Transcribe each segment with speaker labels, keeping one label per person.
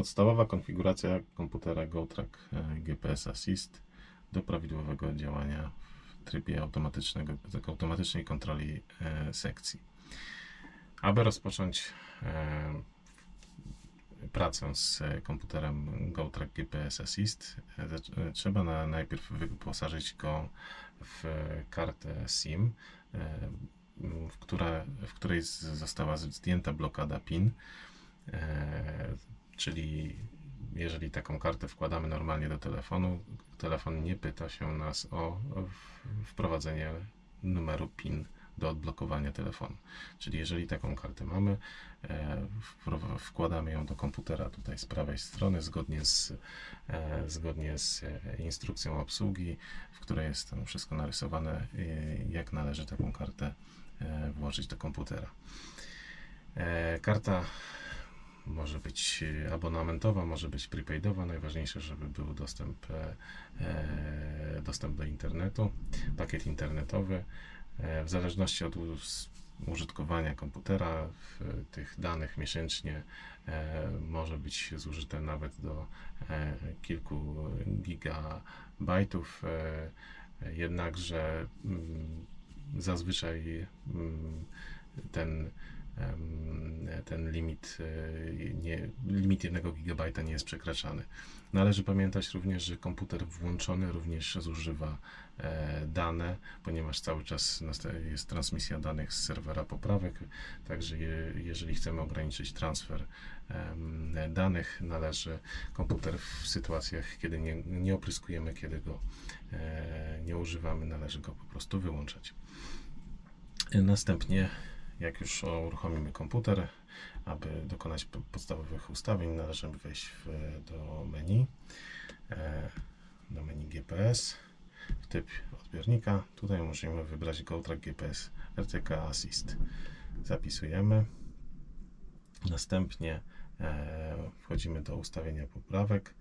Speaker 1: Podstawowa konfiguracja komputera GoTrack e, GPS Assist do prawidłowego działania w trybie automatycznego, automatycznej kontroli e, sekcji. Aby rozpocząć e, pracę z komputerem GoTrack GPS Assist, trzeba na, najpierw wyposażyć go w kartę SIM, w, która, w której została zdjęta blokada PIN. Czyli jeżeli taką kartę wkładamy normalnie do telefonu, telefon nie pyta się nas o wprowadzenie numeru PIN do odblokowania telefonu. Czyli jeżeli taką kartę mamy, e, wkładamy ją do komputera tutaj z prawej strony, zgodnie z, e, zgodnie z e, instrukcją obsługi, w której jest tam wszystko narysowane, jak należy taką kartę włożyć do komputera. Karta może być e, abonamentowa, może być prepaidowa. Najważniejsze, żeby był dostęp, e, e, dostęp do internetu, pakiet internetowy. W zależności od użytkowania komputera, tych danych miesięcznie może być zużyte nawet do kilku gigabajtów. Jednakże mm, zazwyczaj mm, ten ten limit, e, nie, limit 1 GB nie jest przekraczany. Należy pamiętać również, że komputer włączony również zużywa e, dane, ponieważ cały czas jest transmisja danych z serwera poprawek, także je, jeżeli chcemy ograniczyć transfer danych, należy komputer w sytuacjach, kiedy nie, nie opryskujemy, kiedy go e, nie używamy, należy go po prostu wyłączać. Następnie jak już uruchomimy komputer, aby dokonać po- podstawowych ustawień, należy wejść w, do menu, e, do menu GPS, w typ odbiornika. Tutaj musimy wybrać GoTrack GPS RTK Assist. Zapisujemy. Następnie e, wchodzimy do ustawienia poprawek.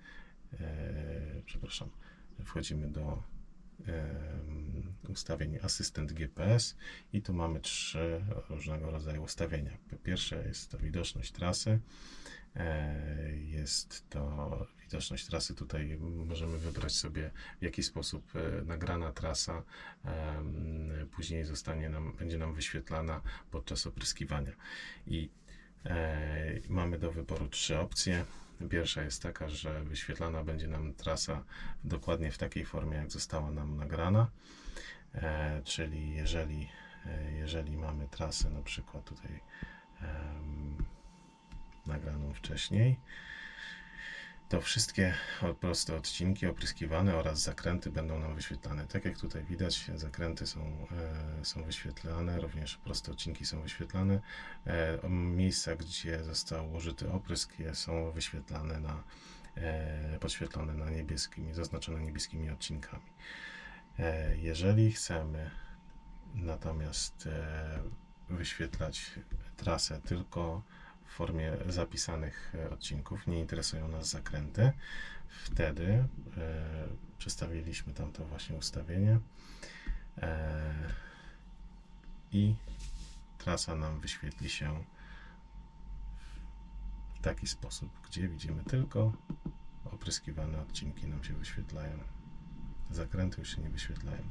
Speaker 1: E, przepraszam, wchodzimy do ustawień asystent GPS i tu mamy trzy różnego rodzaju ustawienia. Pierwsze jest to widoczność trasy. E, Jest to widoczność trasy. Tutaj możemy wybrać sobie, w jaki sposób e, nagrana trasa później zostanie nam, będzie nam wyświetlana podczas opryskiwania. I e, mamy do wyboru trzy opcje. Pierwsza jest taka, że wyświetlana będzie nam trasa dokładnie w takiej formie, jak została nam nagrana. E, czyli jeżeli, e, jeżeli mamy trasę na przykład tutaj em, nagraną wcześniej, to wszystkie proste odcinki opryskiwane oraz zakręty będą nam wyświetlane. Tak jak tutaj widać, zakręty są, e, są wyświetlane, również proste odcinki są wyświetlane. E, miejsca, gdzie został użyty oprysk, są wyświetlane na, e, podświetlone na niebieskimi, zaznaczone niebieskimi odcinkami. E, Jeżeli chcemy natomiast e, wyświetlać trasę tylko w formie zapisanych e, odcinków, nie interesują nas zakręty, wtedy e, przestawiliśmy tamto właśnie ustawienie e, i trasa nam wyświetli się w taki sposób, gdzie widzimy tylko opryskiwane odcinki nam się wyświetlają. Zakręty już się nie wyświetlają.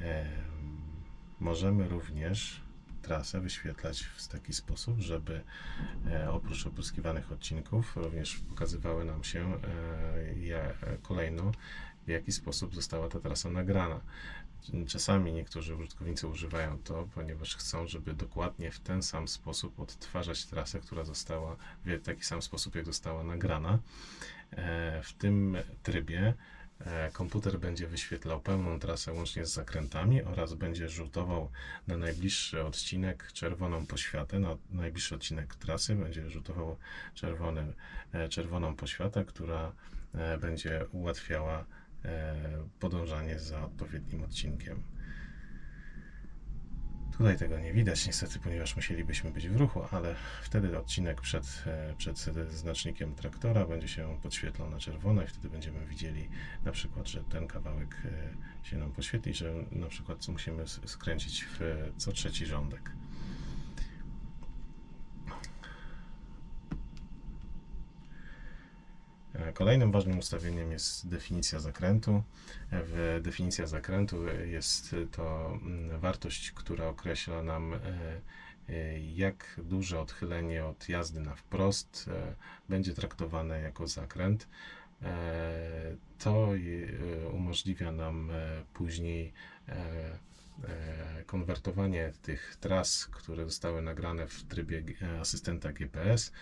Speaker 1: Em, Możemy również trasę wyświetlać w taki sposób, żeby e, oprócz opryskiwanych odcinków również pokazywały nam się e, kolejno, w jaki sposób została ta trasa nagrana. Czasami niektórzy użytkownicy używają to, ponieważ chcą, żeby dokładnie w ten sam sposób odtwarzać trasę, która została w taki sam sposób, jak została nagrana. E, W tym trybie komputer będzie wyświetlał pełną trasę łącznie z zakrętami oraz będzie rzutował na najbliższy odcinek czerwoną poświatę. Na najbliższy odcinek trasy będzie rzutował czerwony, e, czerwoną poświatę, która e, będzie ułatwiała e, podążanie za odpowiednim odcinkiem. Tutaj tego nie widać niestety, ponieważ musielibyśmy być w ruchu, ale wtedy odcinek przed, e, przed znacznikiem traktora będzie się podświetlał na czerwono i wtedy będziemy widzieli na przykład, że ten kawałek e, się nam podświetli, że na przykład musimy skręcić w e, co trzeci rządek. Kolejnym ważnym ustawieniem jest definicja zakrętu. Definicja zakrętu jest to mm, wartość, która określa nam e, jak duże odchylenie od jazdy na wprost e, będzie traktowane jako zakręt. E, To umożliwia nam później konwertowanie tych tras, które zostały nagrane w trybie e, asystenta GPS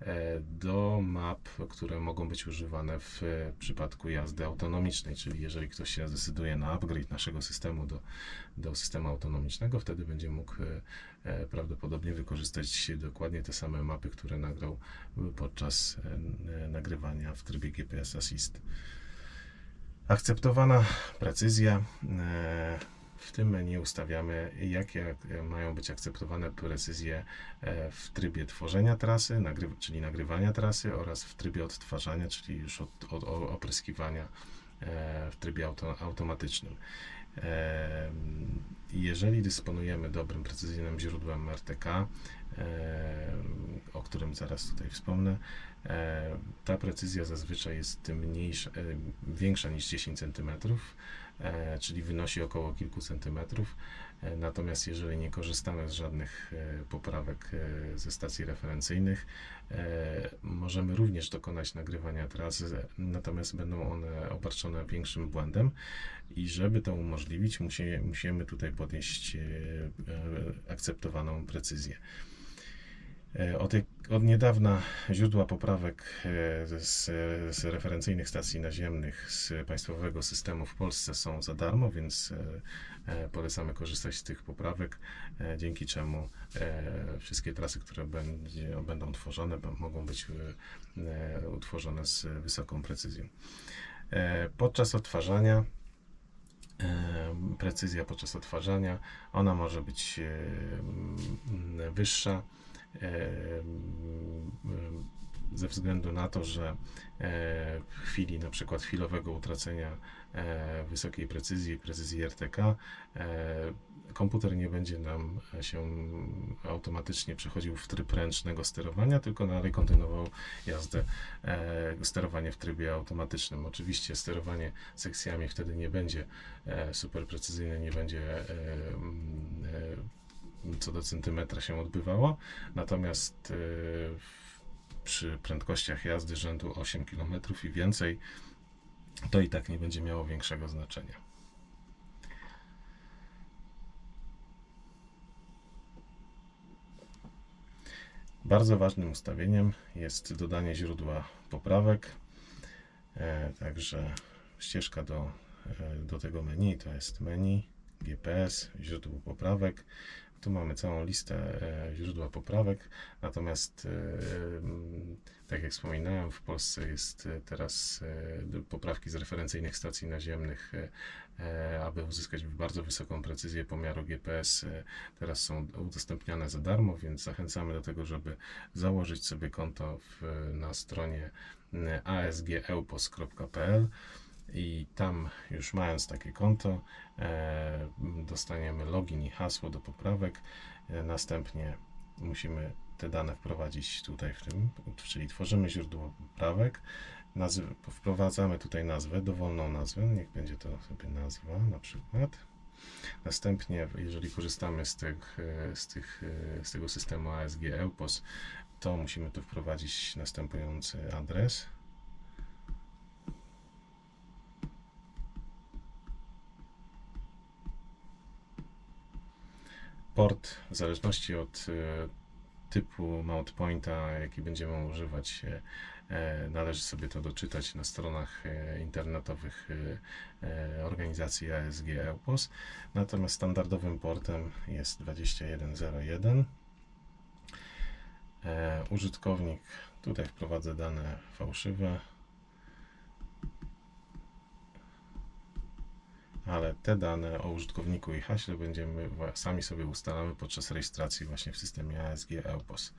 Speaker 1: e, do map, które mogą być używane w e, przypadku jazdy autonomicznej, czyli jeżeli ktoś się zdecyduje na upgrade naszego systemu do, do systemu autonomicznego, wtedy będzie mógł e, e, prawdopodobnie wykorzystać dokładnie te same mapy, które nagrał podczas e, nagrywania w trybie GPS Assist. Akceptowana precyzja. W tym menu ustawiamy, jakie ak- mają być akceptowane precyzje e, w trybie tworzenia trasy, nagry, czyli nagrywania trasy oraz w trybie odtwarzania, czyli już od, od, opryskiwania e, w trybie auto, automatycznym. E, Jeżeli dysponujemy dobrym, precyzyjnym źródłem RTK, o którym zaraz tutaj wspomnę, ta precyzja zazwyczaj jest mniejsza, e, większa niż 10 cm, e, czyli wynosi około kilku centymetrów. E, Natomiast jeżeli nie korzystamy z żadnych e, poprawek e, ze stacji referencyjnych, e, możemy również dokonać nagrywania trasy, natomiast będą one obarczone większym błędem i żeby to umożliwić, musi, musimy tutaj podnieść e, e, akceptowaną precyzję. E, Od, od niedawna źródła poprawek e, z, z referencyjnych stacji naziemnych z państwowego systemu w Polsce są za darmo, więc e, polecamy korzystać z tych poprawek, dzięki czemu wszystkie trasy, które będzie, będą tworzone, mogą być utworzone z wysoką precyzją. Podczas odtwarzania precyzja podczas odtwarzania, ona może być wyższa ze względu na to, że e, w chwili na przykład chwilowego utracenia e, wysokiej precyzji, precyzji RTK, e, komputer nie będzie nam się automatycznie przechodził w tryb ręcznego sterowania, tylko dalej kontynuował jazdę, sterowanie w trybie automatycznym. Oczywiście sterowanie sekcjami wtedy nie będzie super precyzyjne, nie będzie co do centymetra się odbywało, natomiast w- przy prędkościach jazdy rzędu 8 km i więcej, to i tak nie będzie miało większego znaczenia. Bardzo ważnym ustawieniem jest dodanie źródła poprawek. E, także ścieżka do, e, do tego menu to jest menu, GPS, źródło poprawek. Tu mamy całą listę e, źródła poprawek, natomiast e, tak jak wspominałem, w Polsce jest e, teraz poprawki z referencyjnych stacji naziemnych, aby uzyskać bardzo wysoką precyzję pomiaru GPS, teraz są udostępniane za darmo, więc zachęcamy do tego, żeby założyć sobie konto w, na stronie asgeupos.pl i tam już mając takie konto e, dostaniemy login i hasło do poprawek. E, następnie musimy te dane wprowadzić tutaj w tym, czyli tworzymy źródło poprawek, nazw- wprowadzamy tutaj nazwę, dowolną nazwę, niech będzie to sobie nazwa na przykład. Następnie, jeżeli korzystamy z, tych, e, z, tych, z tego systemu ASG EUPOS, to musimy tu wprowadzić następujący adres. Port, w zależności od e, typu mount pointa, jaki będziemy używać, e, e, należy sobie to doczytać na stronach internetowych organizacji ASG EUPOS. Natomiast standardowym portem jest 2101. E, użytkownik, tutaj wprowadzę dane fałszywe, ale te dane o użytkowniku i haśle będziemy sami sobie ustalamy podczas rejestracji właśnie w systemie ASG EUPOS.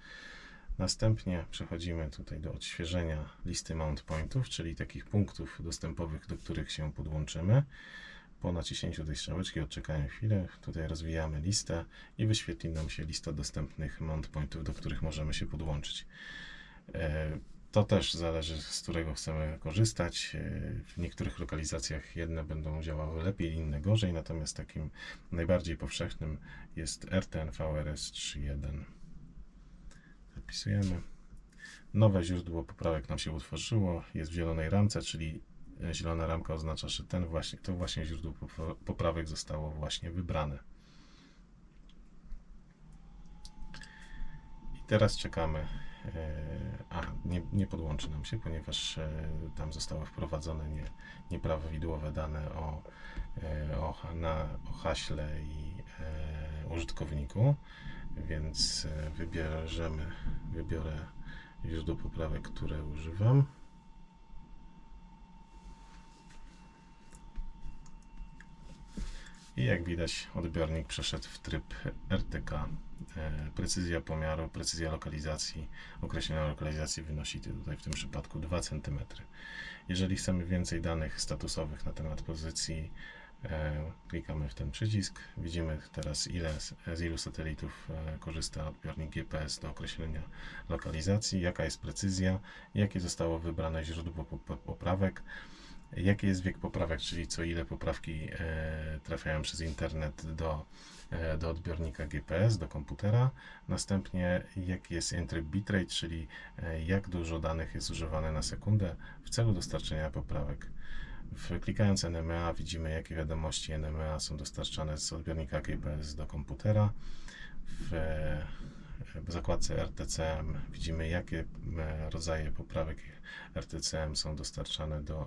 Speaker 1: Następnie przechodzimy tutaj do odświeżenia listy mount pointów, czyli takich punktów dostępowych, do których się podłączymy. Po naciśnięciu tej strzałeczki odczekamy chwilę, tutaj rozwijamy listę i wyświetli nam się lista dostępnych mount pointów, do których możemy się podłączyć. To też zależy, z którego chcemy korzystać. E, W niektórych lokalizacjach jedne będą działały lepiej, inne gorzej, natomiast takim najbardziej powszechnym jest RTNV RS31. Zapisujemy. Nowe źródło poprawek nam się utworzyło. Jest w zielonej ramce, czyli e, zielona ramka oznacza, że ten właśnie, to właśnie źródło popra- poprawek zostało właśnie wybrane. I teraz czekamy. E, A, nie, nie podłączy nam się, ponieważ e, tam zostały wprowadzone nie, nieprawidłowe dane o, e, o, na, o haśle i użytkowniku, więc wybierzemy, wybiorę źródło poprawek, które używam. I jak widać, odbiornik przeszedł w tryb RTK. E, Precyzja pomiaru, precyzja lokalizacji, określenia lokalizacji wynosi tutaj w tym przypadku 2 cm. Jeżeli chcemy więcej danych statusowych na temat pozycji, e, klikamy w ten przycisk. Widzimy teraz, ile, z ilu satelitów e, korzysta odbiornik GPS do określenia lokalizacji, jaka jest precyzja, jakie zostało wybrane źródło pop- poprawek. Jaki jest wiek poprawek, czyli co ile poprawki trafiają przez internet do, do odbiornika GPS, do komputera. Następnie jaki jest entry bitrate, czyli e, jak dużo danych jest używane na sekundę w celu dostarczenia poprawek. Klikając NMA widzimy jakie wiadomości NMA są dostarczane z odbiornika GPS do komputera. W, e, zakładce RTCM widzimy jakie e, rodzaje poprawek RTCM są dostarczane do